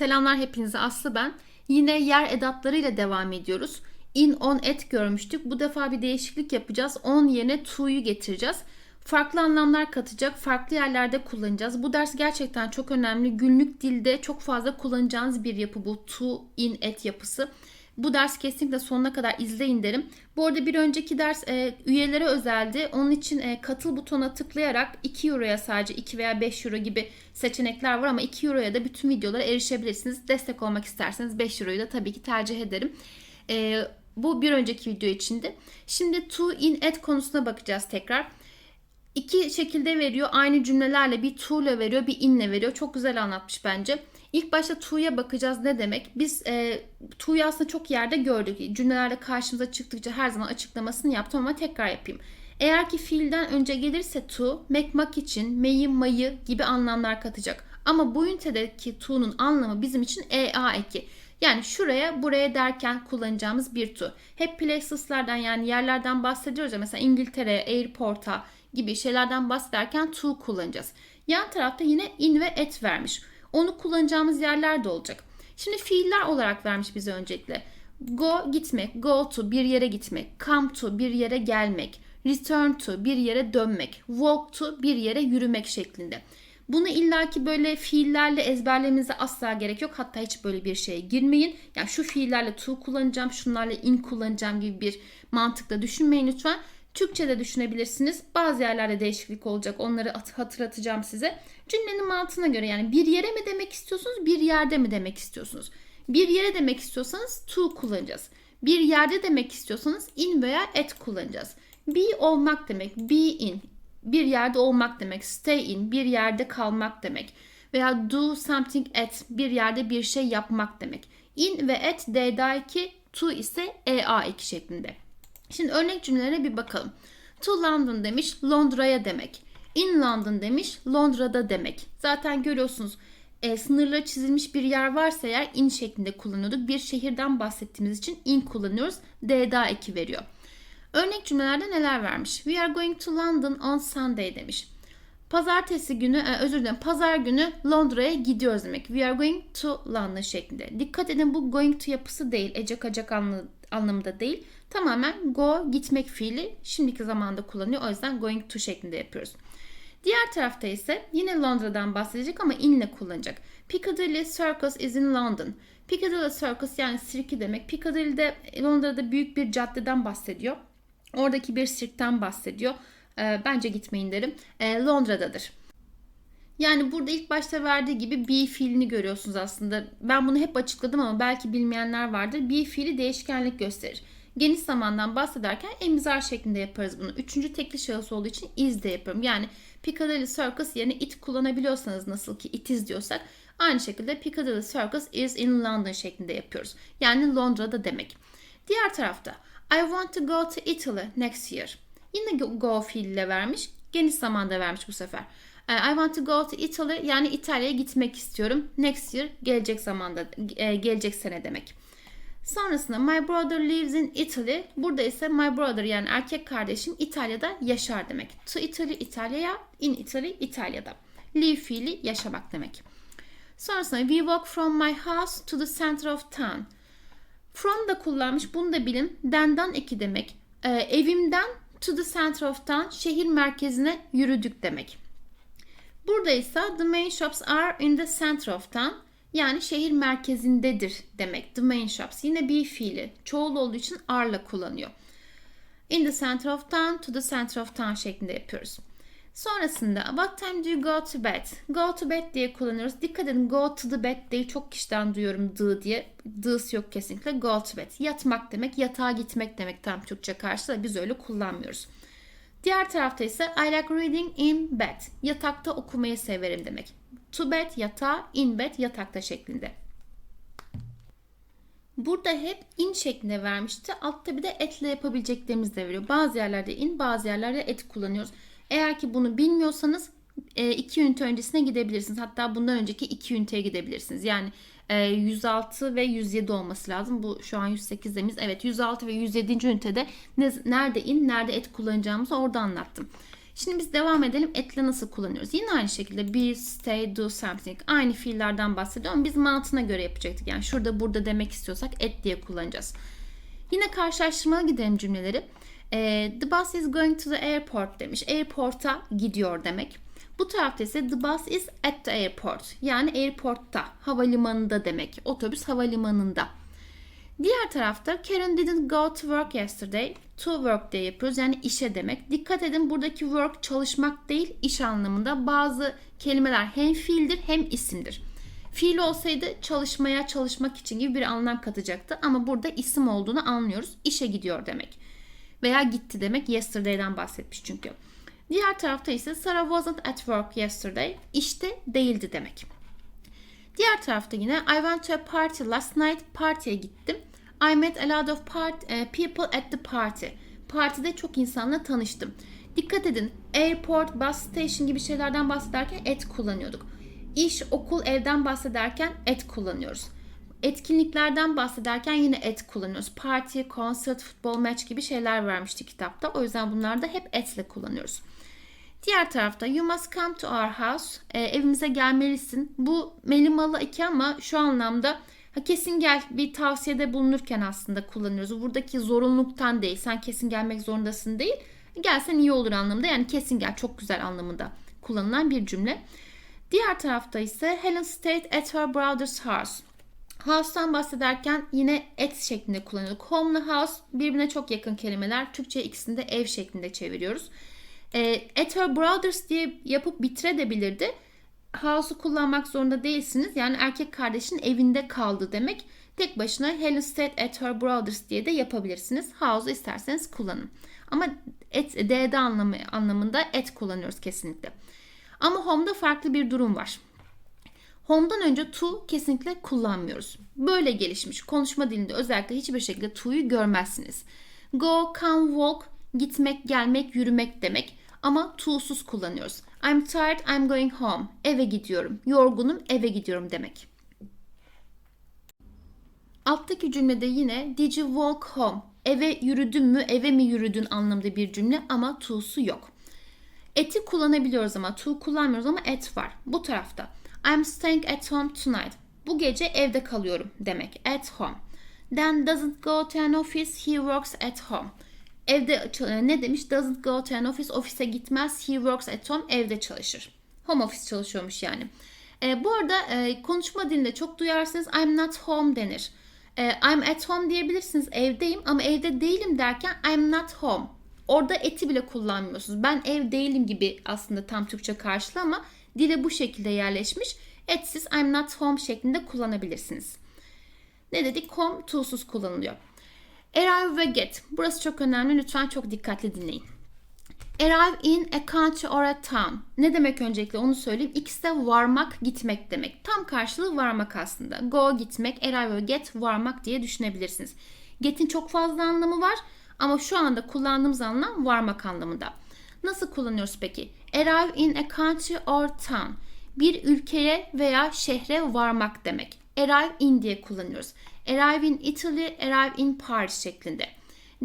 Selamlar hepinize Aslı ben. Yine yer edatlarıyla devam ediyoruz. In, on, et görmüştük. Bu defa bir değişiklik yapacağız. On yerine to'yu getireceğiz. Farklı anlamlar katacak, farklı yerlerde kullanacağız. Bu ders gerçekten çok önemli. Günlük dilde çok fazla kullanacağınız bir yapı bu to, in, et yapısı. Bu ders kesinlikle sonuna kadar izleyin derim. Bu arada bir önceki ders e, üyelere özeldi. Onun için e, katıl butona tıklayarak 2 euroya sadece 2 veya 5 euro gibi seçenekler var ama 2 euroya da bütün videolara erişebilirsiniz. Destek olmak isterseniz 5 euroyu da tabii ki tercih ederim. E, bu bir önceki video içindi. Şimdi to in at konusuna bakacağız tekrar. İki şekilde veriyor. Aynı cümlelerle bir to ile veriyor, bir in ile veriyor. Çok güzel anlatmış bence. İlk başta to'ya bakacağız ne demek? Biz e, to'yu aslında çok yerde gördük. Cümlelerde karşımıza çıktıkça her zaman açıklamasını yaptım ama tekrar yapayım. Eğer ki fiilden önce gelirse to, mekmak için, meyi, mayı gibi anlamlar katacak. Ama bu ünitedeki to'nun anlamı bizim için ea eki. Yani şuraya buraya derken kullanacağımız bir to. Hep places'lardan yani yerlerden bahsediyoruz ya mesela İngiltere, airport'a gibi şeylerden bahsederken to kullanacağız. Yan tarafta yine in ve et vermiş. Onu kullanacağımız yerler de olacak. Şimdi fiiller olarak vermiş bize öncelikle. Go gitmek, go to bir yere gitmek, come to bir yere gelmek, return to bir yere dönmek, walk to bir yere yürümek şeklinde. Bunu illaki böyle fiillerle ezberlemenize asla gerek yok. Hatta hiç böyle bir şeye girmeyin. Yani şu fiillerle to kullanacağım, şunlarla in kullanacağım gibi bir mantıkla düşünmeyin lütfen. Türkçe'de düşünebilirsiniz. Bazı yerlerde değişiklik olacak. Onları hatırlatacağım size. Cümlenin mantığına göre yani bir yere mi demek istiyorsunuz, bir yerde mi demek istiyorsunuz? Bir yere demek istiyorsanız to kullanacağız. Bir yerde demek istiyorsanız in veya at kullanacağız. Be olmak demek, be in. Bir yerde olmak demek, stay in. Bir yerde kalmak demek. Veya do something at. Bir yerde bir şey yapmak demek. In ve at D'da2, to ise ea2 şeklinde. Şimdi örnek cümlelere bir bakalım. To London demiş Londra'ya demek. In London demiş Londra'da demek. Zaten görüyorsunuz e, sınırları çizilmiş bir yer varsa eğer in şeklinde kullanıyorduk. Bir şehirden bahsettiğimiz için in kullanıyoruz. D'da eki veriyor. Örnek cümlelerde neler vermiş? We are going to London on Sunday demiş. Pazartesi günü, e, özür dilerim, pazar günü Londra'ya gidiyoruz demek. We are going to London şeklinde. Dikkat edin bu going to yapısı değil, ecek acak anlamında değil. Tamamen go gitmek fiili şimdiki zamanda kullanıyor. O yüzden going to şeklinde yapıyoruz. Diğer tarafta ise yine Londra'dan bahsedecek ama in ile kullanacak. Piccadilly Circus is in London. Piccadilly Circus yani sirki demek. Piccadilly'de Londra'da büyük bir caddeden bahsediyor. Oradaki bir sirkten bahsediyor. E, bence gitmeyin derim. E, Londra'dadır. Yani burada ilk başta verdiği gibi be fiilini görüyorsunuz aslında. Ben bunu hep açıkladım ama belki bilmeyenler vardır. Be fiili değişkenlik gösterir. Geniş zamandan bahsederken emizar şeklinde yaparız bunu. Üçüncü tekli şahıs olduğu için is de yapıyorum. Yani Piccadilly Circus yerine it kullanabiliyorsanız nasıl ki it is diyorsak aynı şekilde Piccadilly Circus is in London şeklinde yapıyoruz. Yani Londra'da demek. Diğer tarafta I want to go to Italy next year. Yine go fiiliyle vermiş. Geniş zamanda vermiş bu sefer. E, I want to go to Italy yani İtalya'ya gitmek istiyorum. Next year gelecek zamanda e, gelecek sene demek. Sonrasında my brother lives in Italy. Burada ise my brother yani erkek kardeşim İtalya'da yaşar demek. To Italy İtalya'ya, in Italy İtalya'da. Live fiili yaşamak demek. Sonrasında we walk from my house to the center of town. From da kullanmış. Bunu da bilin. Den'dan eki demek. Ee, evimden to the center of town şehir merkezine yürüdük demek. Burada ise the main shops are in the center of town. Yani şehir merkezindedir demek. The main shops. Yine be fiili. Çoğul olduğu için are'la kullanıyor. In the center of town to the center of town şeklinde yapıyoruz. Sonrasında what time do you go to bed? Go to bed diye kullanıyoruz. Dikkat edin go to the bed diye çok kişiden duyuyorum dı diye. Dı'sı yok kesinlikle. Go to bed. Yatmak demek, yatağa gitmek demek tam Türkçe karşısında biz öyle kullanmıyoruz. Diğer tarafta ise I like reading in bed. Yatakta okumayı severim demek. To bed yatağa, in bed yatakta şeklinde. Burada hep in şeklinde vermişti. Altta bir de etle yapabileceklerimizi de veriyor. Bazı yerlerde in, bazı yerlerde et kullanıyoruz. Eğer ki bunu bilmiyorsanız e, iki ünite öncesine gidebilirsiniz. Hatta bundan önceki iki üniteye gidebilirsiniz. Yani 106 e, ve 107 olması lazım. Bu şu an 108 demiş. Evet 106 ve 107. ünitede ne, nerede in, nerede et kullanacağımızı orada anlattım. Şimdi biz devam edelim. Etle nasıl kullanıyoruz? Yine aynı şekilde be, stay, do something. Aynı fiillerden bahsediyorum. Biz mantığına göre yapacaktık. Yani şurada burada demek istiyorsak et diye kullanacağız. Yine karşılaştırmalı gidelim cümleleri. Ee, the bus is going to the airport demiş. Airport'a gidiyor demek. Bu tarafta ise the bus is at the airport. Yani airport'ta, havalimanında demek. Otobüs havalimanında. Diğer tarafta Karen didn't go to work yesterday. To work diye yapıyoruz. Yani işe demek. Dikkat edin buradaki work çalışmak değil iş anlamında. Bazı kelimeler hem fiildir hem isimdir. Fiil olsaydı çalışmaya çalışmak için gibi bir anlam katacaktı. Ama burada isim olduğunu anlıyoruz. İşe gidiyor demek. Veya gitti demek. Yesterday'den bahsetmiş çünkü. Diğer tarafta ise Sarah wasn't at work yesterday. İşte değildi demek. Diğer tarafta yine I went to a party last night. Partiye gittim. I met a lot of part, eh, people at the party. Partide çok insanla tanıştım. Dikkat edin airport, bus station gibi şeylerden bahsederken et kullanıyorduk. İş, okul, evden bahsederken et kullanıyoruz. Etkinliklerden bahsederken yine et kullanıyoruz. Party, concert, futbol maç gibi şeyler vermişti kitapta. O yüzden bunları da hep etle kullanıyoruz. Diğer tarafta you must come to our house. E, evimize gelmelisin. Bu melimalı iki ama şu anlamda ha, kesin gel bir tavsiyede bulunurken aslında kullanıyoruz. Buradaki zorunluluktan değil. Sen kesin gelmek zorundasın değil. Gelsen iyi olur anlamında. Yani kesin gel çok güzel anlamında kullanılan bir cümle. Diğer tarafta ise Helen stayed at her brother's house. House'tan bahsederken yine et şeklinde kullanıyorduk. Home ile house birbirine çok yakın kelimeler. Türkçe ikisini de ev şeklinde çeviriyoruz. E, at her brothers diye yapıp bitirebilirdi. House'u kullanmak zorunda değilsiniz. Yani erkek kardeşin evinde kaldı demek. Tek başına Helen stayed at her brothers diye de yapabilirsiniz. House'u isterseniz kullanın. Ama et, D'de anlamı, anlamında et kullanıyoruz kesinlikle. Ama home'da farklı bir durum var. Home'dan önce to kesinlikle kullanmıyoruz. Böyle gelişmiş konuşma dilinde özellikle hiçbir şekilde to'yu görmezsiniz. Go, come, walk, gitmek, gelmek, yürümek demek. Ama to'suz kullanıyoruz. I'm tired, I'm going home. Eve gidiyorum. Yorgunum, eve gidiyorum demek. Alttaki cümlede yine did you walk home? Eve yürüdün mü, eve mi yürüdün anlamda bir cümle ama to'su yok. Et'i kullanabiliyoruz ama to kullanmıyoruz ama et var. Bu tarafta. I'm staying at home tonight. Bu gece evde kalıyorum demek. At home. Dan doesn't go to an office, he works at home. Evde ne demiş? Doesn't go to an office, ofise gitmez. He works at home, evde çalışır. Home office çalışıyormuş yani. E, bu arada e, konuşma dilinde çok duyarsınız I'm not home denir. E, I'm at home diyebilirsiniz evdeyim ama evde değilim derken I'm not home. Orada eti bile kullanmıyorsunuz. Ben ev değilim gibi aslında tam Türkçe karşılığı ama dile bu şekilde yerleşmiş. Etsiz I'm not home şeklinde kullanabilirsiniz. Ne dedik? Home to'suz kullanılıyor. Arrive ve get. Burası çok önemli. Lütfen çok dikkatli dinleyin. Arrive in a country or a town. Ne demek öncelikle onu söyleyeyim. İkisi de varmak, gitmek demek. Tam karşılığı varmak aslında. Go gitmek, arrive ve get varmak diye düşünebilirsiniz. Get'in çok fazla anlamı var ama şu anda kullandığımız anlam varmak anlamında. Nasıl kullanıyoruz peki? Arrive in a country or town. Bir ülkeye veya şehre varmak demek. Arrive in diye kullanıyoruz. Arrive in Italy, arrive in Paris şeklinde.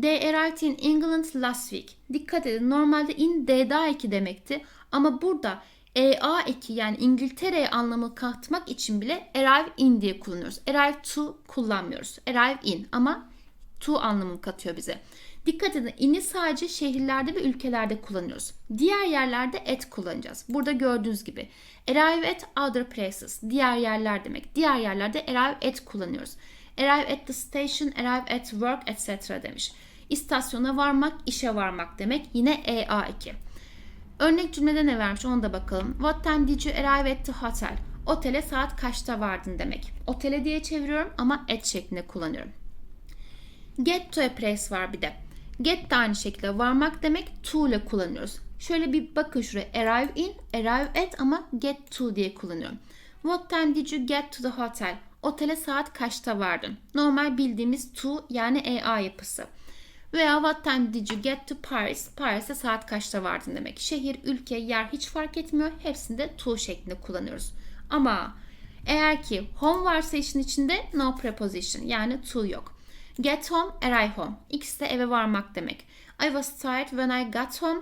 They arrived in England last week. Dikkat edin normalde in D'da eki demekti. Ama burada EA eki yani İngiltere'ye anlamı katmak için bile arrive in diye kullanıyoruz. Arrive to kullanmıyoruz. Arrive in ama to anlamı katıyor bize. Dikkat edin in'i sadece şehirlerde ve ülkelerde kullanıyoruz. Diğer yerlerde at kullanacağız. Burada gördüğünüz gibi. Arrive at other places. Diğer yerler demek. Diğer yerlerde arrive at kullanıyoruz. Arrive at the station, arrive at work, etc. demiş. İstasyona varmak, işe varmak demek. Yine EA2. Örnek cümlede ne vermiş ona da bakalım. What time did you arrive at the hotel? Otele saat kaçta vardın demek. Otele diye çeviriyorum ama at şeklinde kullanıyorum. Get to a place var bir de. Get de aynı şekilde varmak demek to ile kullanıyoruz. Şöyle bir bakın şuraya. Arrive in, arrive at ama get to diye kullanıyorum. What time did you get to the hotel? Otele saat kaçta vardın? Normal bildiğimiz to yani EA yapısı. Veya what time did you get to Paris? Paris'e saat kaçta vardın demek. Şehir, ülke, yer hiç fark etmiyor. Hepsinde to şeklinde kullanıyoruz. Ama eğer ki home varsa işin içinde no preposition yani to yok. Get home, arrive home. İkisi de eve varmak demek. I was tired when I got home.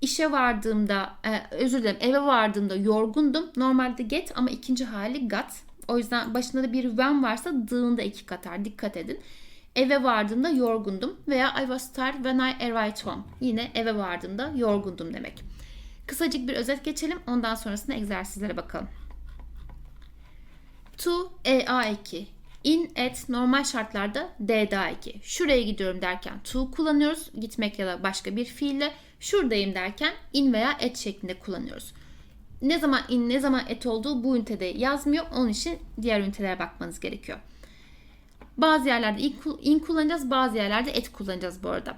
işe vardığımda, e, özür dilerim eve vardığımda yorgundum. Normalde get ama ikinci hali got. O yüzden başında da bir when varsa dığında iki katar. Dikkat edin. Eve vardığımda yorgundum veya I was tired when I arrived home. Yine eve vardığımda yorgundum demek. Kısacık bir özet geçelim. Ondan sonrasında egzersizlere bakalım. To EA2 In at normal şartlarda D'da2. Şuraya gidiyorum derken to kullanıyoruz. Gitmek ya da başka bir fiille. Şuradayım derken in veya at şeklinde kullanıyoruz. Ne zaman in ne zaman at olduğu bu ünitede yazmıyor. Onun için diğer ünitelere bakmanız gerekiyor. Bazı yerlerde in kullanacağız, bazı yerlerde at kullanacağız bu arada.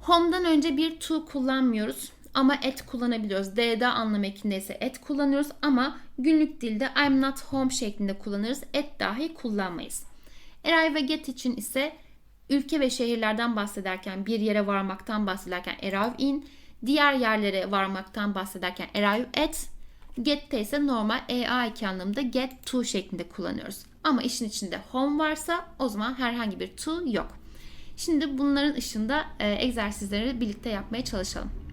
Home'dan önce bir to kullanmıyoruz ama at kullanabiliyoruz. D'da anlam ekindeyse at kullanıyoruz ama günlük dilde I'm not home şeklinde kullanırız. At dahi kullanmayız. Arrive ve get için ise ülke ve şehirlerden bahsederken bir yere varmaktan bahsederken arrive in, diğer yerlere varmaktan bahsederken arrive at, get'te ise normal EA2 anlamında get to şeklinde kullanıyoruz. Ama işin içinde home varsa o zaman herhangi bir to yok. Şimdi bunların ışığında e, egzersizleri birlikte yapmaya çalışalım.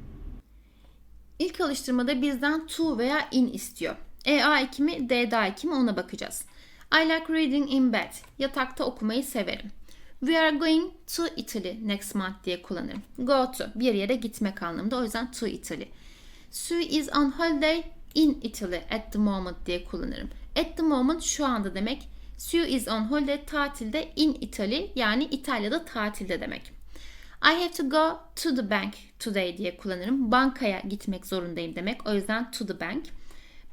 İlk alıştırmada bizden to veya in istiyor. EA2 mi, D'da2 mi ona bakacağız. I like reading in bed. Yatakta okumayı severim. We are going to Italy next month diye kullanırım. Go to bir yere gitmek anlamında o yüzden to Italy. Sue is on holiday in Italy at the moment diye kullanırım. At the moment şu anda demek. Sue is on holiday tatilde in Italy yani İtalya'da tatilde demek. I have to go to the bank today diye kullanırım. Bankaya gitmek zorundayım demek. O yüzden to the bank.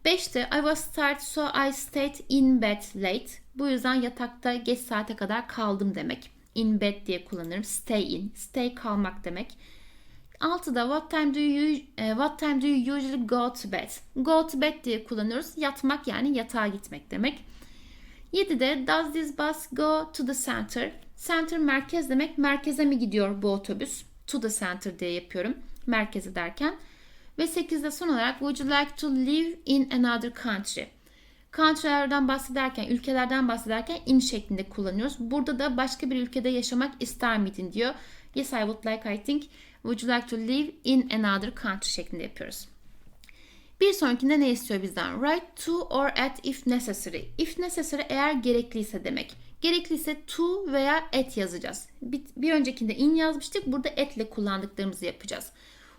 5'te I was tired so I stayed in bed late. Bu yüzden yatakta geç saate kadar kaldım demek. In bed diye kullanırım. Stay in. Stay kalmak demek. 6'da what time do you uh, what time do you usually go to bed? Go to bed diye kullanıyoruz. Yatmak yani yatağa gitmek demek. 7'de does this bus go to the center? Center merkez demek. Merkeze mi gidiyor bu otobüs? To the center diye yapıyorum. Merkeze derken. Ve 8'de son olarak would you like to live in another country? Country'lerden bahsederken, ülkelerden bahsederken in şeklinde kullanıyoruz. Burada da başka bir ülkede yaşamak ister miydin diyor. Yes I would like I think. Would you like to live in another country şeklinde yapıyoruz. Bir sonrakinde ne istiyor bizden? Write to or at if necessary. If necessary eğer gerekliyse demek. Gerekliyse to veya at yazacağız. Bir, bir öncekinde in yazmıştık. Burada at ile kullandıklarımızı yapacağız.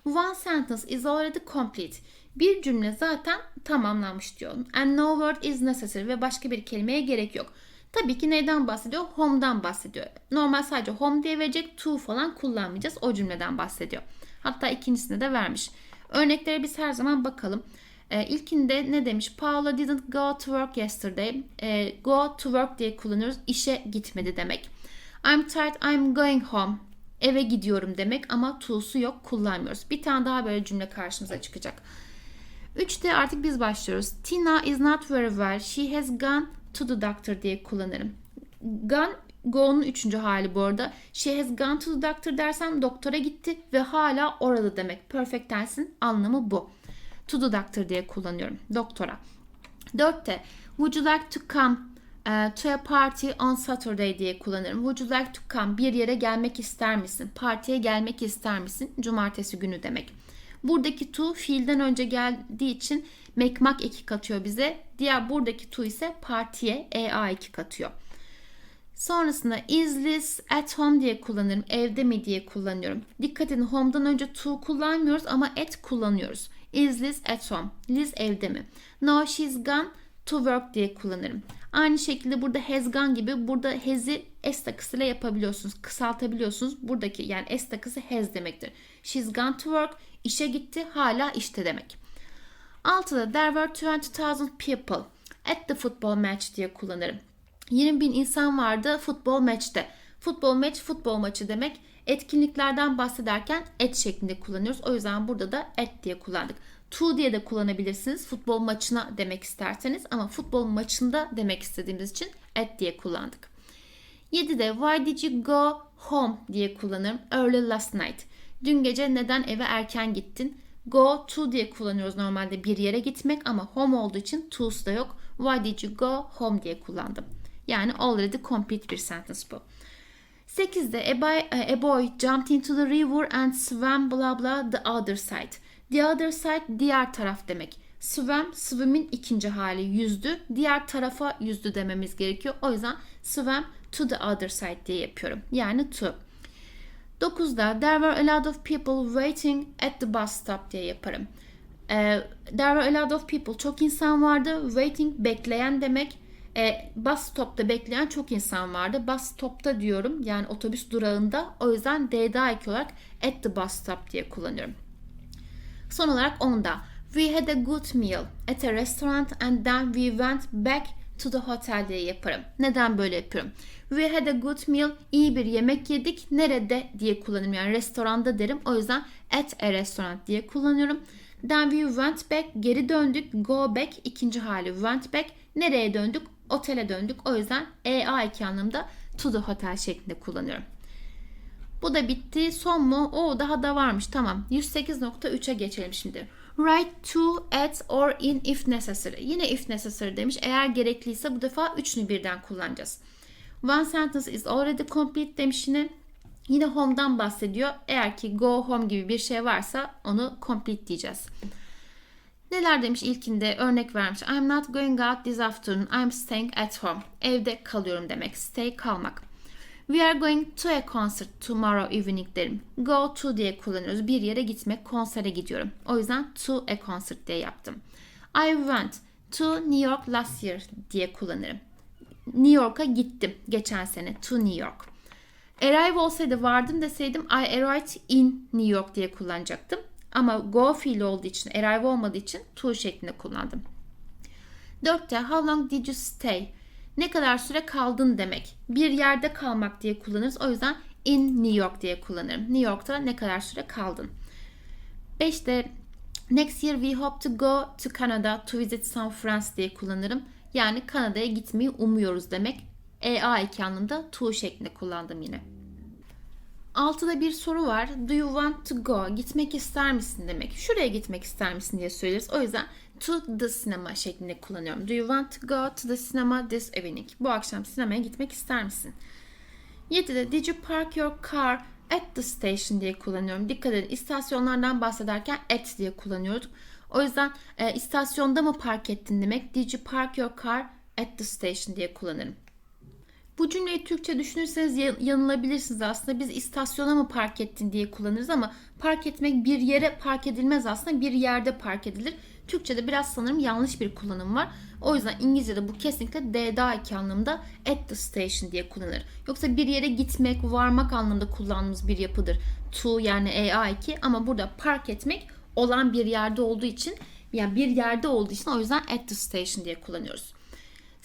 One sentence is already complete. Bir cümle zaten tamamlanmış diyor. And no word is necessary ve başka bir kelimeye gerek yok. Tabii ki neyden bahsediyor? Home'dan bahsediyor. Normal sadece home diye verecek to falan kullanmayacağız. O cümleden bahsediyor. Hatta ikincisinde de vermiş. Örneklere biz her zaman bakalım. Ee, ilkinde ne demiş? Paula didn't go to work yesterday. Ee, go to work diye kullanıyoruz. İşe gitmedi demek. I'm tired, I'm going home. Eve gidiyorum demek ama to'su yok kullanmıyoruz. Bir tane daha böyle cümle karşımıza çıkacak. Üçte artık biz başlıyoruz. Tina is not very well. She has gone to the doctor diye kullanırım. Gone go'nun üçüncü hali bu arada. She has gone to the doctor dersem doktora gitti ve hala orada demek. Perfect tense'in anlamı bu. To the doctor diye kullanıyorum. Doktora. Dörtte would you like to come uh, to a party on Saturday diye kullanırım. Would you like to come? Bir yere gelmek ister misin? Partiye gelmek ister misin? Cumartesi günü demek. Buradaki to fiilden önce geldiği için mekmak eki katıyor bize. Diğer buradaki to ise partiye ea2 katıyor. Sonrasında is Liz at home diye kullanırım. Evde mi diye kullanıyorum. Dikkat edin home'dan önce to kullanmıyoruz ama at kullanıyoruz. Is Liz at home? Liz evde mi? No she's gone to work diye kullanırım. Aynı şekilde burada has gone gibi burada has'i s takısıyla yapabiliyorsunuz. Kısaltabiliyorsunuz. Buradaki yani s takısı has demektir. She's gone to work. işe gitti. Hala işte demek. Altıda there were 20,000 people at the football match diye kullanırım. 20 bin insan vardı futbol maçta. Futbol maç futbol maçı demek. Etkinliklerden bahsederken et şeklinde kullanıyoruz. O yüzden burada da et diye kullandık. To diye de kullanabilirsiniz. Futbol maçına demek isterseniz ama futbol maçında demek istediğimiz için at diye kullandık. 7'de why did you go home diye kullanırım. Early last night. Dün gece neden eve erken gittin? Go to diye kullanıyoruz normalde bir yere gitmek ama home olduğu için to'su da yok. Why did you go home diye kullandım. Yani already complete bir sentence bu. 8'de a boy, jumped into the river and swam blah blah the other side. The other side diğer taraf demek. Swam, swim'in ikinci hali yüzdü. Diğer tarafa yüzdü dememiz gerekiyor. O yüzden swam to the other side diye yapıyorum. Yani to. 9'da there were a lot of people waiting at the bus stop diye yaparım. Ee, there were a lot of people. Çok insan vardı. Waiting bekleyen demek. Ee, bus stop'ta bekleyen çok insan vardı. Bus stop'ta diyorum. Yani otobüs durağında. O yüzden D'da ek olarak at the bus stop diye kullanıyorum. Son olarak 10'da We had a good meal at a restaurant and then we went back to the hotel diye yaparım. Neden böyle yapıyorum? We had a good meal. iyi bir yemek yedik. Nerede diye kullanırım. Yani restoranda derim. O yüzden at a restaurant diye kullanıyorum. Then we went back. Geri döndük. Go back. ikinci hali went back. Nereye döndük? Otele döndük. O yüzden EA2 anlamda to the hotel şeklinde kullanıyorum. Bu da bitti. Son mu? O daha da varmış. Tamam. 108.3'e geçelim şimdi. Write to, at or in if necessary. Yine if necessary demiş. Eğer gerekliyse bu defa üçünü birden kullanacağız. One sentence is already complete demiş yine. Yine home'dan bahsediyor. Eğer ki go home gibi bir şey varsa onu complete diyeceğiz. Neler demiş ilkinde örnek vermiş. I'm not going out this afternoon. I'm staying at home. Evde kalıyorum demek. Stay kalmak. We are going to a concert tomorrow evening derim. Go to diye kullanıyoruz. Bir yere gitmek, konsere gidiyorum. O yüzden to a concert diye yaptım. I went to New York last year diye kullanırım. New York'a gittim geçen sene to New York. Arrive olsaydı vardım deseydim I arrived in New York diye kullanacaktım. Ama go fiili olduğu için, arrive olmadığı için to şeklinde kullandım. Dörtte how long did you stay? Ne kadar süre kaldın demek. Bir yerde kalmak diye kullanırız. O yüzden in New York diye kullanırım. New York'ta ne kadar süre kaldın. Beşte next year we hope to go to Canada to visit some friends diye kullanırım. Yani Kanada'ya gitmeyi umuyoruz demek. EA2 anlamda to şeklinde kullandım yine. Altıda bir soru var. Do you want to go? Gitmek ister misin demek. Şuraya gitmek ister misin diye söyleriz. O yüzden to the cinema şeklinde kullanıyorum. Do you want to go to the cinema this evening? Bu akşam sinemaya gitmek ister misin? 7'de did you park your car at the station diye kullanıyorum. Dikkat edin istasyonlardan bahsederken at diye kullanıyorduk. O yüzden e, istasyonda mı park ettin demek. Did you park your car at the station diye kullanırım. Bu cümleyi Türkçe düşünürseniz yanılabilirsiniz aslında. Biz istasyona mı park ettin diye kullanırız ama park etmek bir yere park edilmez aslında bir yerde park edilir. Türkçe'de biraz sanırım yanlış bir kullanım var. O yüzden İngilizce'de bu kesinlikle D'da iki anlamda at the station diye kullanılır. Yoksa bir yere gitmek, varmak anlamında kullandığımız bir yapıdır. To yani EA2 ama burada park etmek olan bir yerde olduğu için yani bir yerde olduğu için o yüzden at the station diye kullanıyoruz.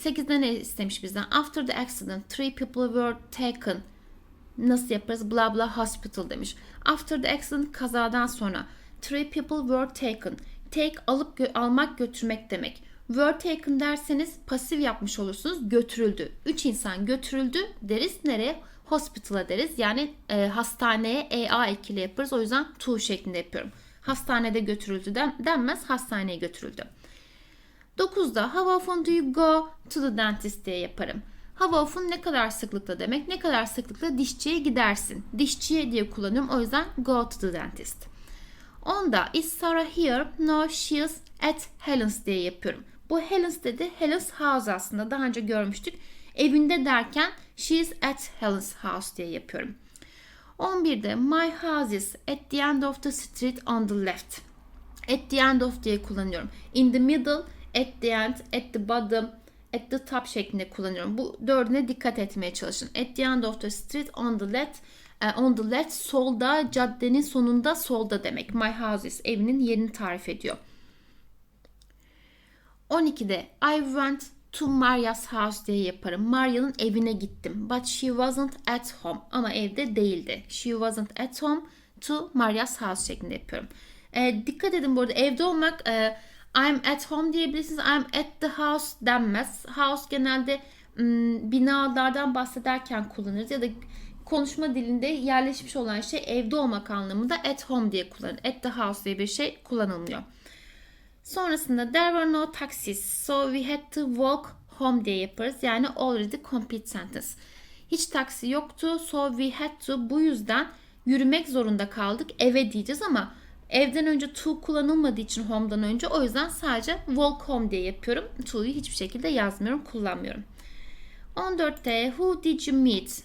8'de ne istemiş bizden? After the accident, three people were taken. Nasıl yaparız? Bla bla hospital demiş. After the accident kazadan sonra three people were taken. Take alıp gö- almak götürmek demek. Were taken derseniz pasif yapmış olursunuz. Götürüldü. Üç insan götürüldü deriz. Nereye? Hospital'a deriz. Yani e, hastaneye EA ekili yaparız. O yüzden to şeklinde yapıyorum. Hastanede götürüldü den- denmez. Hastaneye götürüldü. 9'da how often do you go to the dentist diye yaparım. How often ne kadar sıklıkla demek. Ne kadar sıklıkla dişçiye gidersin. Dişçiye diye kullanıyorum. O yüzden go to the dentist. 10'da is Sarah here? No, she's at Helen's diye yapıyorum. Bu Helen's dedi. Helen's house aslında. Daha önce görmüştük. Evinde derken she's at Helen's house diye yapıyorum. 11'de my house is at the end of the street on the left. At the end of diye kullanıyorum. In the middle, at the end, at the bottom, at the top şeklinde kullanıyorum. Bu dördüne dikkat etmeye çalışın. At the end of the street on the left, uh, on the left solda, caddenin sonunda solda demek. My house is evinin yerini tarif ediyor. 12'de I went to Maria's house diye yaparım. Maria'nın evine gittim. But she wasn't at home. Ama evde değildi. She wasn't at home to Maria's house şeklinde yapıyorum. E, dikkat edin bu arada evde olmak e, I'm at home diyebilirsiniz. I'm at the house denmez. House genelde m, binalardan bahsederken kullanırız ya da konuşma dilinde yerleşmiş olan şey evde olmak anlamında at home diye kullanılır. At the house diye bir şey kullanılmıyor. Sonrasında there were no taxis so we had to walk home diye yaparız. Yani already complete sentence. Hiç taksi yoktu so we had to bu yüzden yürümek zorunda kaldık eve diyeceğiz ama Evden önce to kullanılmadığı için home'dan önce o yüzden sadece walk home diye yapıyorum. To'yu hiçbir şekilde yazmıyorum, kullanmıyorum. 14'te who did you meet?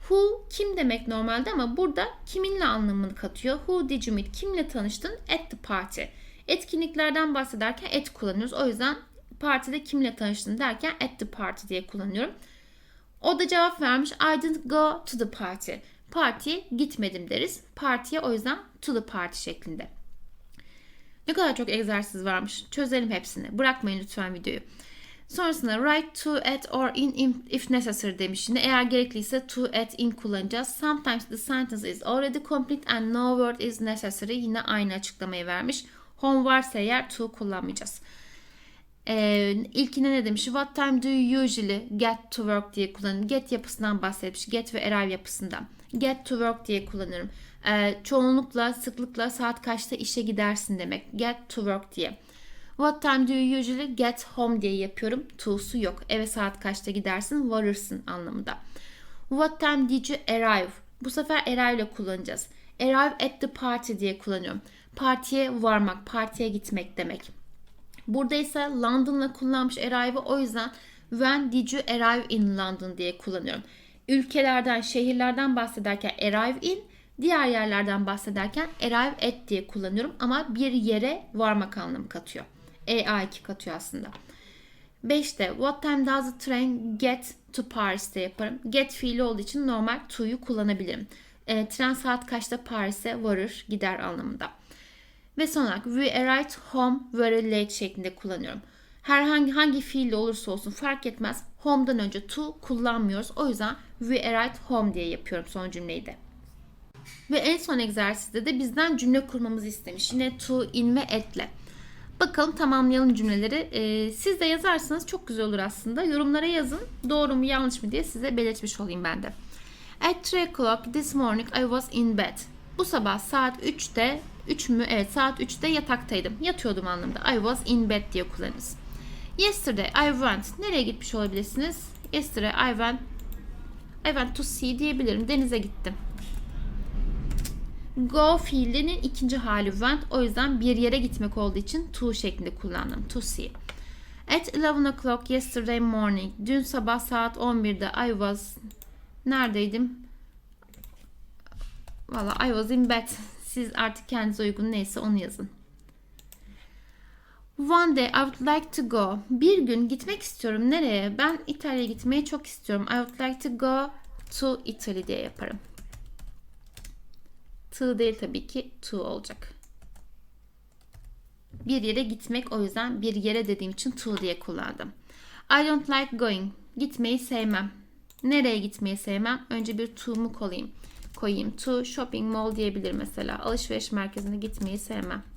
Who kim demek normalde ama burada kiminle anlamını katıyor. Who did you meet? Kimle tanıştın? At the party. Etkinliklerden bahsederken at kullanıyoruz. O yüzden partide kimle tanıştın derken at the party diye kullanıyorum. O da cevap vermiş. I didn't go to the party. Partiye gitmedim deriz. Partiye o yüzden to the party şeklinde. Ne kadar çok egzersiz varmış. Çözelim hepsini. Bırakmayın lütfen videoyu. Sonrasında write to, at or in if necessary demiş. Yine eğer gerekliyse to, at, in kullanacağız. Sometimes the sentence is already complete and no word is necessary. Yine aynı açıklamayı vermiş. Home varsa eğer to kullanmayacağız. Ee, ilkine ne demiş? What time do you usually get to work diye kullanırım. Get yapısından bahsetmiş. Get ve arrive yapısından. Get to work diye kullanırım. Ee, çoğunlukla, sıklıkla saat kaçta işe gidersin demek. Get to work diye. What time do you usually get home diye yapıyorum. To'su yok. Eve saat kaçta gidersin, varırsın anlamında. What time did you arrive? Bu sefer arrive ile kullanacağız. Arrive at the party diye kullanıyorum. Partiye varmak, partiye gitmek demek. Burada ise London'la kullanmış arrive'ı o yüzden when did you arrive in London diye kullanıyorum. Ülkelerden, şehirlerden bahsederken arrive in, diğer yerlerden bahsederken arrive at diye kullanıyorum ama bir yere varmak anlamı katıyor. EA2 katıyor aslında. 5'te what time does the train get to Paris'te yaparım. Get fiili olduğu için normal to'yu kullanabilirim. E, tren saat kaçta Paris'e varır, gider anlamında. Ve son olarak we arrived home very late şeklinde kullanıyorum. Herhangi hangi fiille olursa olsun fark etmez. Home'dan önce to kullanmıyoruz. O yüzden we arrived home diye yapıyorum son cümleyi de. Ve en son egzersizde de bizden cümle kurmamızı istemiş. Yine to, in ve at'le. Bakalım tamamlayalım cümleleri. Ee, siz de yazarsanız çok güzel olur aslında. Yorumlara yazın. Doğru mu yanlış mı diye size belirtmiş olayım ben de. At 3 o'clock this morning I was in bed. Bu sabah saat 3'te 3 mü? Evet saat 3'te yataktaydım. Yatıyordum anlamında. I was in bed diye kullanırız. Yesterday I went. Nereye gitmiş olabilirsiniz? Yesterday I went I went to sea diyebilirim. Denize gittim. Go fiilinin ikinci hali went. O yüzden bir yere gitmek olduğu için to şeklinde kullandım. To see. At 11 o'clock yesterday morning. Dün sabah saat 11'de I was neredeydim? Valla I was in bed. Siz artık kendinize uygun neyse onu yazın. One day I would like to go. Bir gün gitmek istiyorum. Nereye? Ben İtalya'ya gitmeyi çok istiyorum. I would like to go to Italy diye yaparım. To değil tabii ki to olacak. Bir yere gitmek o yüzden bir yere dediğim için to diye kullandım. I don't like going. Gitmeyi sevmem. Nereye gitmeyi sevmem? Önce bir to'mu koyayım. Koyayım. To shopping mall diyebilir mesela. Alışveriş merkezine gitmeyi sevmem.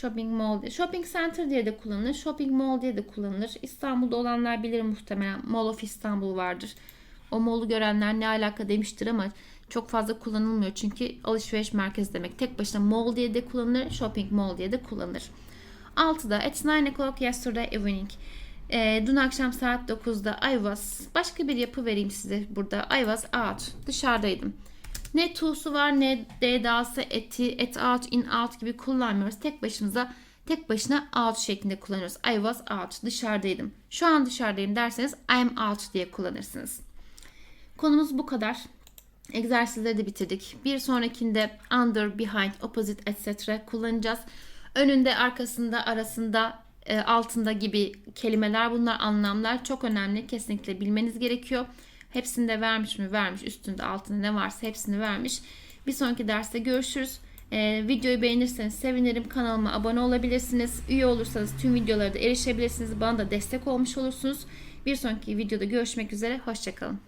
Shopping mall. Shopping center diye de kullanılır. Shopping mall diye de kullanılır. İstanbul'da olanlar bilir muhtemelen. Mall of İstanbul vardır. O mall'u görenler ne alaka demiştir ama çok fazla kullanılmıyor. Çünkü alışveriş merkezi demek. Tek başına mall diye de kullanılır. Shopping mall diye de kullanılır. 6'da at 9 o'clock yesterday evening. E, dün akşam saat 9'da I was. Başka bir yapı vereyim size burada. I was out. Dışarıdaydım. Ne to'su var ne d'dası eti, et out, in out gibi kullanmıyoruz. Tek başımıza tek başına out şeklinde kullanıyoruz. I was out. Dışarıdaydım. Şu an dışarıdayım derseniz I'm out diye kullanırsınız. Konumuz bu kadar. Egzersizleri de bitirdik. Bir sonrakinde under, behind, opposite, etc. kullanacağız. Önünde, arkasında, arasında, e, altında gibi kelimeler bunlar anlamlar çok önemli. Kesinlikle bilmeniz gerekiyor. Hepsini de vermiş mi? Vermiş. Üstünde, altında ne varsa hepsini vermiş. Bir sonraki derste görüşürüz. Ee, videoyu beğenirseniz sevinirim. Kanalıma abone olabilirsiniz. Üye olursanız tüm videolara da erişebilirsiniz. Bana da destek olmuş olursunuz. Bir sonraki videoda görüşmek üzere. Hoşçakalın.